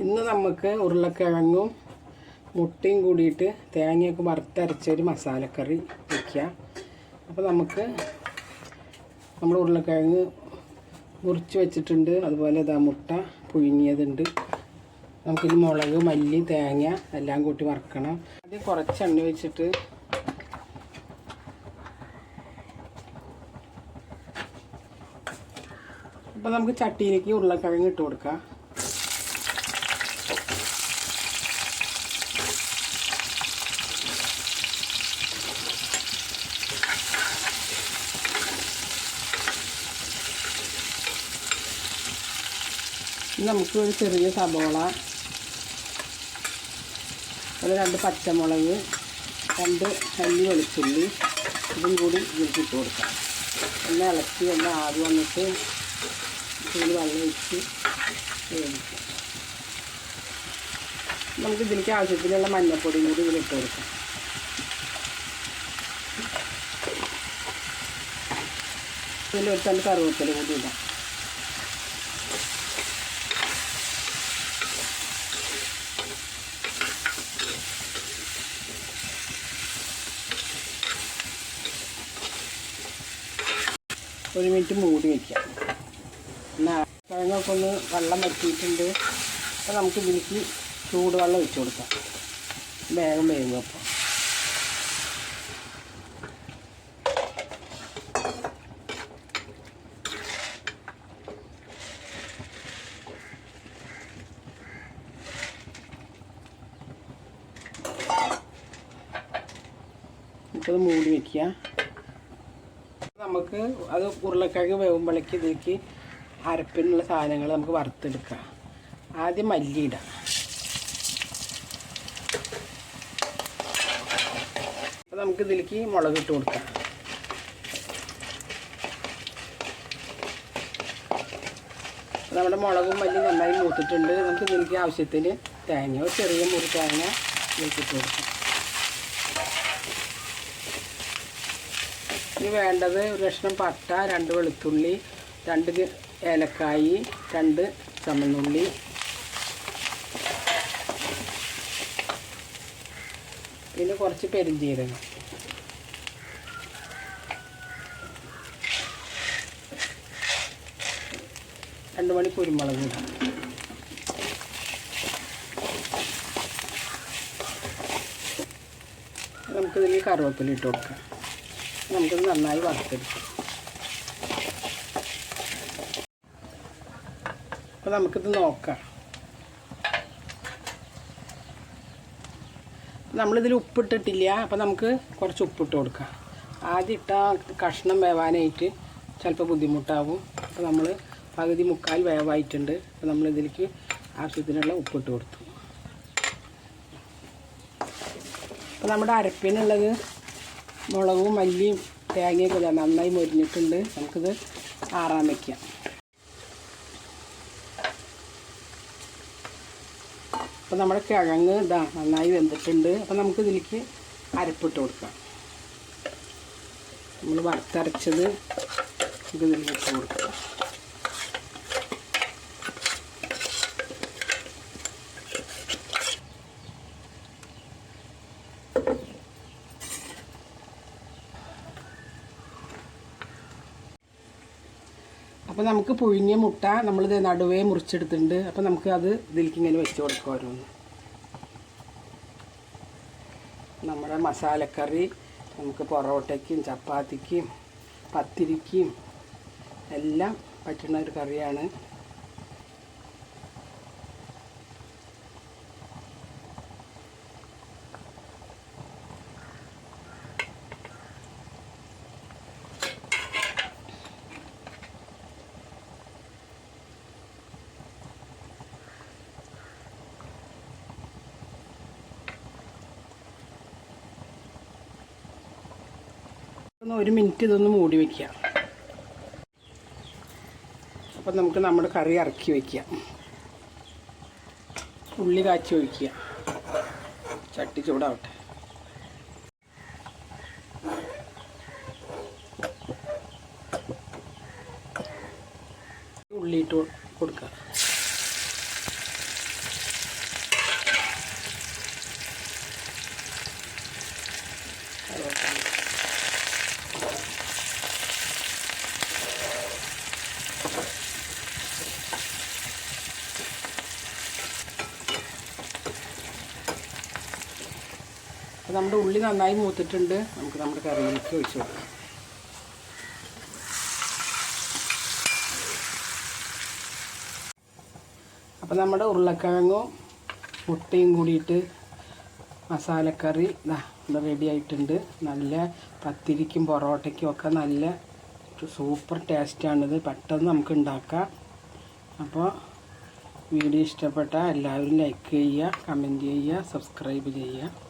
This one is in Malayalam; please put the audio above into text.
ഇന്ന് നമുക്ക് ഉരുളക്കിഴങ്ങും മുട്ടയും കൂടിയിട്ട് തേങ്ങയൊക്കെ വറുത്തരച്ചൊരു മസാലക്കറി വയ്ക്കുക അപ്പോൾ നമുക്ക് നമ്മൾ ഉരുളക്കിഴങ്ങ് മുറിച്ച് വെച്ചിട്ടുണ്ട്. അതുപോലെ ഇതാ മുട്ട പുഴുങ്ങിയതുണ്ട്. നമുക്കിത് മുളക് മല്ലി തേങ്ങ എല്ലാം കൂട്ടി വറുക്കണം. ആദ്യം കുറച്ച് എണ്ണ വെച്ചിട്ട് അപ്പോൾ നമുക്ക് ചട്ടിയിലേക്ക് ഉരുളക്കിഴങ്ങ് ഇട്ട് കൊടുക്കാം. നമുക്ക് ഒരു ചെറിയ സബോള ഒരു രണ്ട് പച്ചമുളക് രണ്ട് അല്ലി വെളുത്തുള്ളി ഇതും കൂടി ഇതിലേക്ക് ഇട്ട് കൊടുക്കാം. ഒന്ന് ഇളക്കി ഒന്ന് ആവി വന്നിട്ട് ഇതിൽ വെള്ളം ഒഴിച്ച് വേവിക്കാം. നമുക്ക് ഇതിലേക്ക് ആവശ്യത്തിനുള്ള മഞ്ഞൾപ്പൊടിയും കൂടി ഇതിലിട്ട് കൊടുക്കാം. ഇതിൽ ഒരു തണ്ട് കറുവപ്പല കൂടി ഇടാം. ഒരു മിനിറ്റ് മൂടി വയ്ക്കാം എന്നാൽ കിഴങ്ങൊക്കെ ഒന്ന് വെള്ളം വറ്റിയിട്ടുണ്ട്. അപ്പോൾ നമുക്ക് ഇതിലേക്ക് ചൂടുവെള്ളം ഒഴിച്ചു കൊടുക്കാം. വേഗം വേഗം അപ്പോൾ നമുക്കത് മൂടി വയ്ക്കുക നമുക്ക് അത് ഉരുളക്കിഴങ്ങ് വേവുമ്പോഴേക്ക് ഇതിലേക്ക് അരപ്പിനുള്ള സാധനങ്ങൾ നമുക്ക് വറുത്തെടുക്കാം. ആദ്യം മല്ലി ഇടാം. നമുക്ക് ഇതിലേക്ക് മുളക് ഇട്ട് കൊടുക്കാം. നമ്മുടെ മുളകും മല്ലി നന്നായി മൂത്തിട്ടുണ്ട്. നമുക്ക് ഇതിലേക്ക് ആവശ്യത്തിന് തേങ്ങ ചെറിയ മുറി തേങ്ങ ഇതിലേക്ക് ഇട്ട് കൊടുക്കാം. ഇനി വേണ്ടത് ഒരു കഷ്ണം പട്ട രണ്ട് വെളുത്തുള്ളി രണ്ട് ഏലക്കായി രണ്ട് ചുമന്നുള്ളി പിന്നെ കുറച്ച് പെരിഞ്ജീരകം രണ്ട് മണി കുരുമുളക് നമുക്കിതിൽ കറിവേപ്പില ഇട്ട് കൊടുക്കാം. നമുക്കിത് നന്നായി വറുത്തെടുക്കാം. അപ്പോൾ നമുക്കിത് നോക്കാം. നമ്മളിതിൽ ഉപ്പിട്ടിട്ടില്ല. അപ്പോൾ നമുക്ക് കുറച്ച് ഉപ്പിട്ട് കൊടുക്കാം. ആദ്യം ഇട്ട കഷ്ണം വേവാനായിട്ട് ചിലപ്പോൾ ബുദ്ധിമുട്ടാവും. അപ്പോൾ നമ്മൾ പകുതി മുക്കാൽ വേവായിട്ടുണ്ട്. അപ്പോൾ നമ്മളിതിലേക്ക് ആവശ്യത്തിനുള്ള ഉപ്പിട്ട് കൊടുത്തു. അപ്പോൾ നമ്മുടെ അരപ്പിനുള്ളത് മുളകും മല്ലിയും തേങ്ങയൊക്കെ ഇതാ നന്നായി മൊരിഞ്ഞിട്ടുണ്ട്. നമുക്കിത് ആറാൻ വയ്ക്കാം അപ്പോൾ നമ്മുടെ കിഴങ്ങ് ഇതാ നന്നായി വെന്തിട്ടുണ്ട്. അപ്പോൾ നമുക്ക് ഇതിലേക്ക് അരപ്പിട്ട് കൊടുക്കാം. നമ്മൾ വറുത്തരച്ചത് നമുക്ക് ഇതിലേക്ക് കൊടുക്കാം. അപ്പോൾ നമുക്ക് പുഴുങ്ങിയ മുട്ട നമ്മളിത് നടുവേ മുറിച്ചെടുത്തിട്ടുണ്ട്. അപ്പോൾ നമുക്ക് അത് ഇതിലേക്ക് ഇങ്ങനെ വെച്ച് കൊടുക്കുമായിരുന്നു നമ്മുടെ മസാലക്കറി നമുക്ക് പൊറോട്ടയ്ക്കും ചപ്പാത്തിക്കും പത്തിരിക്കും എല്ലാം പറ്റുന്ന ഒരു കറിയാണ്. ഒന്ന് ഒരു മിനിറ്റ് ഇതൊന്ന് മൂടി വയ്ക്കാം അപ്പം നമുക്ക് നമ്മുടെ കറി ഇറക്കി വയ്ക്കാം ഉള്ളി കാച്ചി ഒഴിക്കുക. ചട്ടി ചൂടാവട്ടെ. ഉള്ളിയിട്ട് കൊടുക്കുക. നമ്മുടെ ഉള്ളി നന്നായി മൂത്തിട്ടുണ്ട്. നമുക്ക് നമ്മുടെ കറിയിലേക്ക് ഒഴിച്ച് കൊടുക്കാം. അപ്പോൾ നമ്മുടെ ഉരുളക്കിഴങ്ങും മുട്ടയും കൂടിയിട്ട് മസാലക്കറി ഇതാ റെഡി ആയിട്ടുണ്ട്. നല്ല പത്തിരിക്കും പൊറോട്ടയ്ക്കും ഒക്കെ നല്ല സൂപ്പർ ടേസ്റ്റാണിത് പെട്ടെന്ന് നമുക്ക് ഉണ്ടാക്കാം. അപ്പോൾ വീഡിയോ ഇഷ്ടപ്പെട്ടാൽ എല്ലാവരും ലൈക്ക് ചെയ്യുക കമന്റ് ചെയ്യുക സബ്സ്ക്രൈബ് ചെയ്യുക.